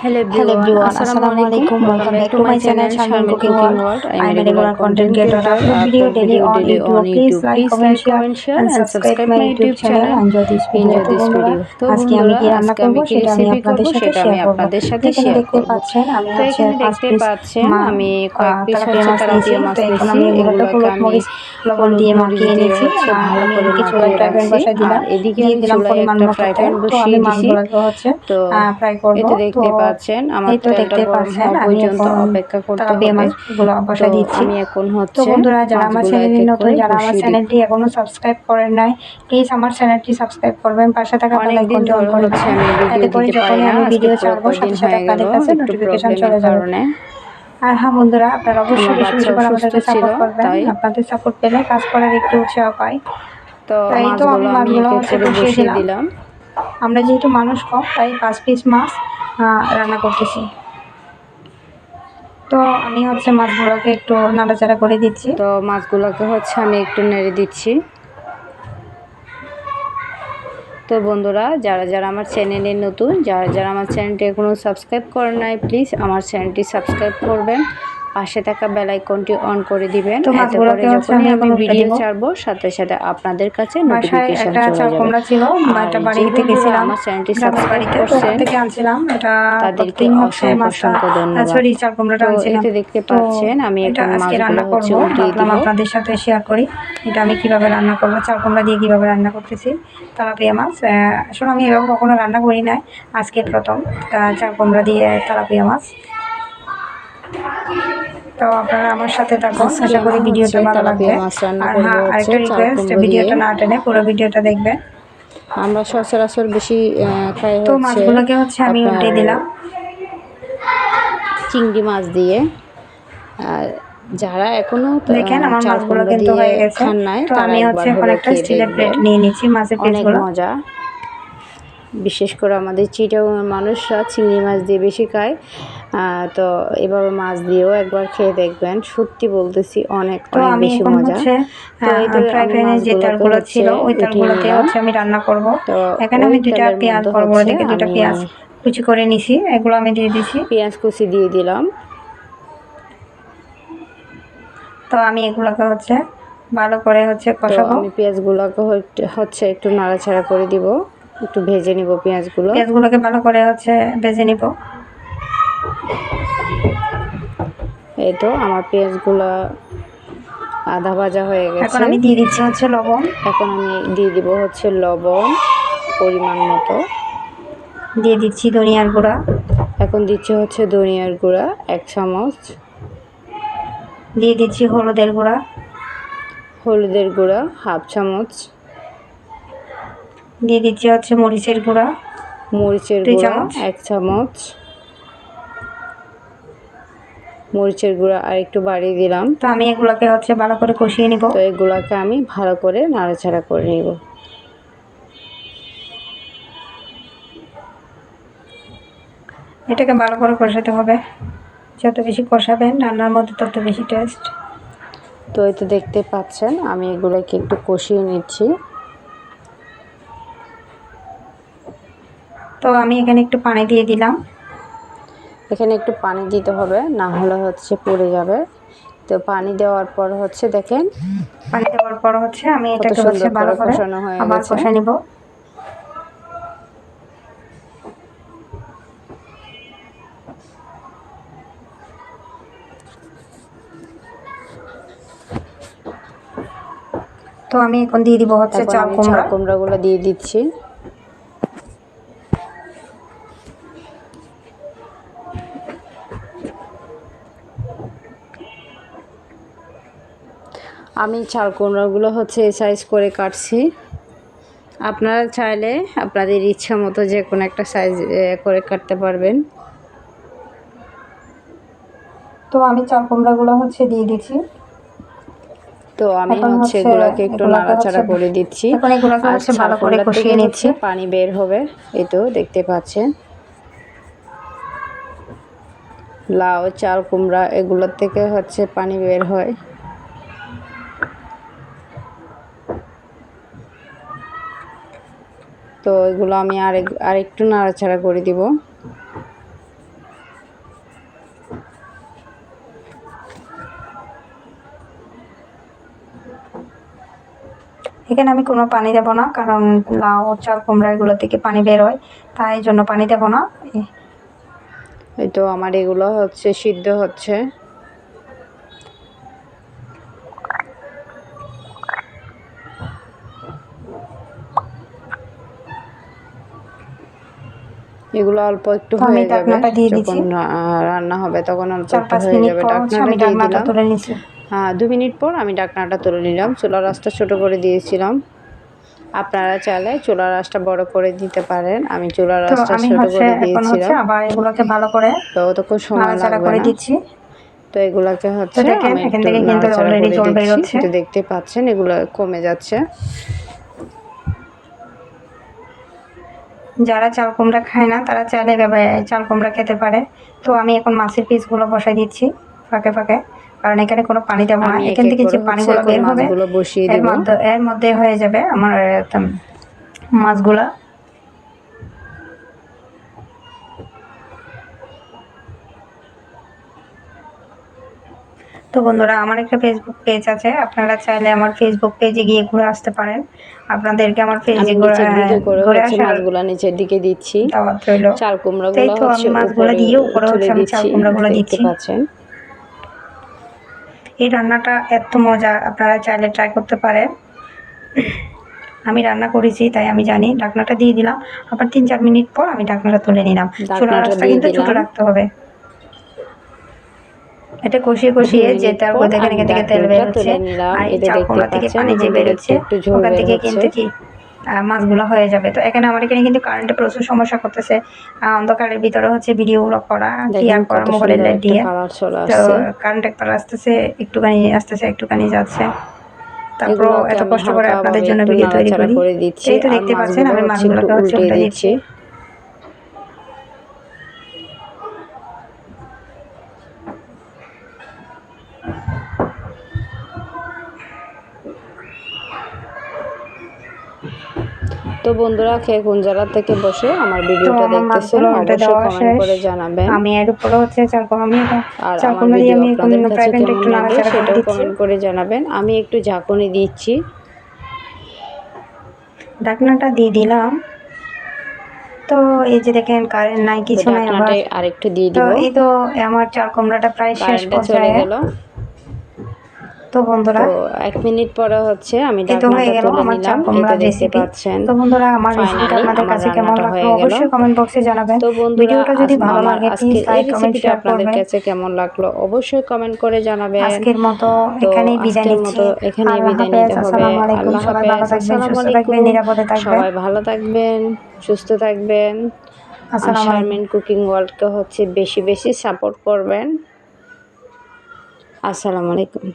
Alaikum. Welcome back to my channel, Sharmin Cooking World. I am a regular content creator. I upload video daily on YouTube. Please like, comment, share, and subscribe my YouTube channel. Enjoy this video. Enjoy this video. তো আজকে আমি কি রান্না করব সেটা আমি আপনাদের সাথে শেয়ার করব আপনাদের সাথে শেয়ার দেখতে পাচ্ছেন আমি হচ্ছে দেখতে পাচ্ছেন আমি কয়েক পিস হচ্ছে তেলাপিয়া নিয়েছি। মাছ নিয়েছি এগুলোকে আমি লবণ দিয়ে মাখিয়ে নিয়েছি ভালো করে কিছু ফ্রাই প্যান বসাই দিলাম এদিকে দিলাম পরিমাণ মতো ফ্রাই প্যান বসিয়ে হচ্ছে তো ফ্রাই করব তো দেখতে পাচ্ছেন আমার তো দেখতে পাচ্ছেন আমি এখন অপেক্ষা করতে হবে। মাছগুলো বসাই দিচ্ছি। আমি এখন হচ্ছে বন্ধুরা যারা আমার চ্যানেলে নতুন যারা আমার চ্যানেলটি এখনও সাবস্ক্রাইব করেন নাই প্লিজ আমার চ্যানেলটি সাবস্ক্রাইব করবেন পাশে থাকা বেল আইকনটি অন করে হচ্ছে আমি ভিডিও করে দিতে পারি যখনই আমি ভিডিও ছাড়বো সাথে সাথে আপনাদের কাছে নোটিফিকেশন চলে যাবে। কারণে। আর হ্যাঁ বন্ধুরা আপনারা অবশ্যই বেশি বেশি করে আমাদেরকে সাপোর্ট করবেন আপনাদের সাপোর্ট পেলে কাজ করার একটু উৎসাহ পাই। তো তো এই তো আমি মাছগুলো বসিয়ে দিলাম। আমরা যেহেতু মানুষ কম তাই পাঁচ পিস মাছ রান্না করতেছি। তো আমি হচ্ছে মাছগুলোকে একটু নাড়াচাড়া করে দিচ্ছি। তো মাছগুলোকে হচ্ছে আমি একটু নেড়ে দিচ্ছি। তো বন্ধুরা, যারা যারা আমার চ্যানেলে নতুন, যারা যারা আমার চ্যানেলটি এখনও সাবস্ক্রাইব করেন নাই প্লিজ আমার চ্যানেলটি সাবস্ক্রাইব করবেন। পাশে থাকা বেল আইকনটি অন করে দিবেন। তো এতে করে যখনই আমি ভিডিও ছাড়বো সাথে সাথে আপনাদের কাছে নোটিফিকেশন চলে যাবে। আমার চ্যানেলটি সাবস্ক্রাইব করছেন থেকে আনছিলাম এটা তাদেরকে অসংখ্য অসংখ্য ধন্যবাদ। এতে দেখতে পাচ্ছেন আমি এটা আজকে রান্না দিব। আপনাদের সাথে শেয়ার করি। এটা আমি কীভাবে রান্না করব চাল কুমড়া দিয়ে কীভাবে রান্না করতেছি তেলাপিয়া মাছ। আসলে আমি এভাবে কখনো রান্না করি নাই আজকে প্রথম চাল কুমড়া দিয়ে তেলাপিয়া মাছ। তো আপনারা আমার সাথে থাকুন। আশা করি ভিডিওটা ভালো লাগবে। আর হ্যাঁ আরেকটা রিকোয়েস্ট ভিডিওটা না টেনে পুরো ভিডিওটা দেখবেন। আমরা সচরাচর বেশি খাই তো মাছগুলোকে হচ্ছে আমি উল্টে দিলাম। চিংড়ি মাছ দিয়ে। আর যারা এখনও দেখেন আমার মাছগুলো কিন্তু হয়ে গেছে। তো আমি হচ্ছে এখন একটা স্টিলের প্লেট নিয়ে নিচ্ছি মাছের পিসগুলো। মজা। বিশেষ করে আমাদের চিটাগাংয়ের মানুষরা চিংড়ি মাছ দিয়ে বেশি খায়। আহ, তো এভাবে মাছ দিয়েও একবার খেয়ে দেখবেন। সত্যি বলতেছি অনেক বেশি মজা। যে তেলগুলো ছিল ওই তেলগুলোতে। হচ্ছে আমি রান্না করব। তো এখানে আমি দুইটা পেঁয়াজ বড় বড় দেখে দুইটা পেঁয়াজ কুচি করে নিছি এগুলো আমি দিয়ে দিছি। পেঁয়াজ কুচি দিয়ে দিলাম। তো আমি এগুলোকে হচ্ছে ভালো করে হচ্ছে কষাবো। আমি পেঁয়াজগুলোকে হচ্ছে একটু নাড়াচাড়া করে দিব। একটু ভেজে নিব পেঁয়াজগুলো। পেঁয়াজগুলোকে ভালো করে হচ্ছে ভেজে নিব। এই তো আমার পেঁয়াজগুলো আধা ভাজা হয়ে গেছে। এখন আমি দিয়ে দিচ্ছি হচ্ছে লবণ। এখন আমি দিয়ে দিব হচ্ছে লবণ পরিমাণ মতো। দিয়ে দিচ্ছি ধনিয়ার গুঁড়া। এখন দিচ্ছি হচ্ছে ধনিয়ার গুঁড়া এক চামচ। দিয়ে দিচ্ছি হলুদের গুঁড়া। হলুদের গুঁড়া হাফ চামচ। দিয়ে দিচ্ছি হচ্ছে মরিচের গুঁড়া মরিচের গুঁড়া। এক চামচ। মরিচের গুঁড়া আর একটু বাড়িয়ে দিলাম। তো আমি এগুলোকে হচ্ছে ভালো করে কষিয়ে নিব। তো এগুলোকে আমি ভালো করে নাড়াচাড়া করে নিব। এটাকে ভালো করে কষাতে হবে। যত বেশি কষাবেন রান্নার মধ্যে তত বেশি টেস্ট তো এই তো দেখতে পাচ্ছেন আমি এগুলোকে একটু কষিয়ে নিচ্ছি। তো আমি এখানে একটু পানি দিয়ে দিলাম। এখানে একটু পানি দিতে হবে না হলে হচ্ছে পুড়ে যাবে। তো পানি দেওয়ার পর হচ্ছে দেখেন পানি দেওয়ার পর হচ্ছে আমি এটাকে হচ্ছে ভালো করে হয়ে আবার। কষা নিব। তো আমি এখন দিয়ে দিব হচ্ছে চাল কুমড়া। কুমড়াগুলো দিয়ে দিচ্ছি। আমি চাল কুমড়াগুলো হচ্ছে এই সাইজ করে কাটছি। আপনারা চাইলে আপনাদের ইচ্ছা মতো যে কোনো একটা সাইজ করে কাটতে পারবেন। তো আমি চাল কুমড়াগুলো হচ্ছে দিয়ে দিচ্ছি। তো আমি হচ্ছে এগুলোকে একটু নাড়াচাড়া করে দিচ্ছি। এখন এগুলোকে হচ্ছে ভালো করে কষিয়ে নিচ্ছি। পানি বের হবে এই তো দেখতে পাচ্ছেন। লাউ চাল কুমড়া এগুলোর থেকে হচ্ছে পানি বের হয়। তো এগুলো আমি আরেক আরেকটু নাড়াচাড়া করে দিব। এখানে আমি কোনো পানি দেব না কারণ লাউ চাল কুমড়া এগুলো থেকে পানি বের হয় তাই জন্য পানি দেব না। এই তো আমার এগুলো হচ্ছে সিদ্ধ হচ্ছে। এগুলো অল্প একটু হয়ে যাবে। যখন রান্না হবে তখন অল্প একটু হয়ে যাবে ঢাকনাটা দিয়ে দিলাম। হ্যাঁ দু মিনিট পর আমি ঢাকনাটা তুলে নিলাম। চুলার আঁচটা ছোট করে দিয়েছিলাম। আপনারা চাইলে চুলার আঁচটা বড় করে দিতে পারেন। আমি চুলার আমি ছোট করে দিয়েছিলাম। আবার এগুলোকে ভালো করে তো তো খুব সময় লাগবে করে না। দিচ্ছি। তো এগুলাকে হচ্ছে আমি একটু দেখতে পাচ্ছেন এগুলো কমে যাচ্ছে। যারা চাল কুমড়া খায় না তারা চালে চাল কুমড়া খেতে পারে। তো আমি এখন মাছের পিসগুলো বসাই দিচ্ছি ফাঁকে ফাঁকে। কারণ এখানে কোনো পানি দেবো না। এখান থেকে যে পানিগুলো বের হবে এর মধ্যে হয়ে যাবে আমার মাছগুলা। তো বন্ধুরা আমার একটা ফেসবুক পেজ আছে। আপনারা চাইলে আমার ফেসবুক পেজে গিয়ে ঘুরে আসতে পারেন। আপনাদেরকে আমার আমি পেজে ঘুরে হচ্ছে আসার মাছগুলো নিচের দিকে দিচ্ছি। চাল কুমড়া গুলো তো আমি মাছগুলো দিয়ে উপরে হচ্ছে আমি চাল কুমড়াগুলো দেখতে দিচ্ছি। পাচ্ছেন? এই রান্নাটা এত মজা আপনারা চাইলে ট্রাই করতে পারেন। আমি রান্না করেছি তাই আমি জানি। ঢাকনাটা দিয়ে দিলাম। আবার তিন চার মিনিট পর আমি ঢাকনাটা তুলে নিলাম। আঁচটা দিয়ে কিন্তু ছোট রাখতে হবে। এটা কষিয়ে কষিয়ে দুই যে মিনিট তার পর মধ্যে আমি এখান থেকে তেল ঢাকনাটা বেরোচ্ছে আর এই দেখতে থেকে পাচ্ছেন, পানি যে আমাদের বেরোচ্ছে ওখান থেকে কিন্তু কি মাছগুলো হয়ে যাবে। তো এখানে আমার এখানে কিন্তু কারেন্টের প্রচুর সমস্যা করতেছে। অন্ধকারের ভিতরে হচ্ছে ভিডিওগুলো করা কি আর করা মোবাইলের লাইট দিয়ে। তো কারেন্ট একবার আসতেছে একটুখানি আসতেছে একটুখানি যাচ্ছে। তারপর এত কষ্ট করে আপনাদের জন্য ভিডিও তৈরি করি। এই তো দেখতে পাচ্ছেন আমি মাছগুলো হচ্ছে মাছগুলোকে হচ্ছে দিচ্ছি। তো বন্ধুরা কে কোন জায়গা থেকে বসে আমার ভিডিওটা দেখতেছেন অবশ্যই কমেন্ট করে জানাবেন। আমি এর উপরে হচ্ছে চারকোল আমি আর চারকোল দিয়ে আমি কাছে প্রাইভেট একটু নাড়াচাড়া করে দিচ্ছি। কমেন্ট করে জানাবেন। আমি একটু ঝাঁকুনি দিচ্ছি। ঢাকনাটা দিয়ে দিলাম। তো এই যে দেখেন কারেন্ট নাই কিছু নাই আবার আরেকটু দিয়ে তো দিব। এই তো আমার চাল কুমড়াটা প্রায় শেষ পর্যায়ে। গেল। তো বন্ধুরা এক মিনিট পরে হচ্ছে আমি হয়ে গেল আমার চাল কুমড়া রেসিপি তো বন্ধুরা আমার রেসিপিটা আপনাদের কাছে কেমন লাগল অবশ্যই কমেন্ট বক্সে জানাবেন। তো ভিডিওটা যদি ভালো লাগে প্লিজ লাইক কমেন্ট শেয়ার আপনাদের কাছে কেমন লাগল অবশ্যই কমেন্ট করে জানাবেন। আজকের মতো এখানেই বিদায় নিচ্ছি। এখানেই বিদায় নিতে হবে। আসসালামু আলাইকুম আল্লাহ সবাই ভালো থাকবেন সুস্থ থাকবেন নিরাপদে থাকবেন। সবাই ভালো থাকবেন সুস্থ থাকবেন। শারমিন কুকিং ওয়ার্ল্ডকে হচ্ছে বেশি বেশি সাপোর্ট করবেন। আসসালামু আলাইকুম।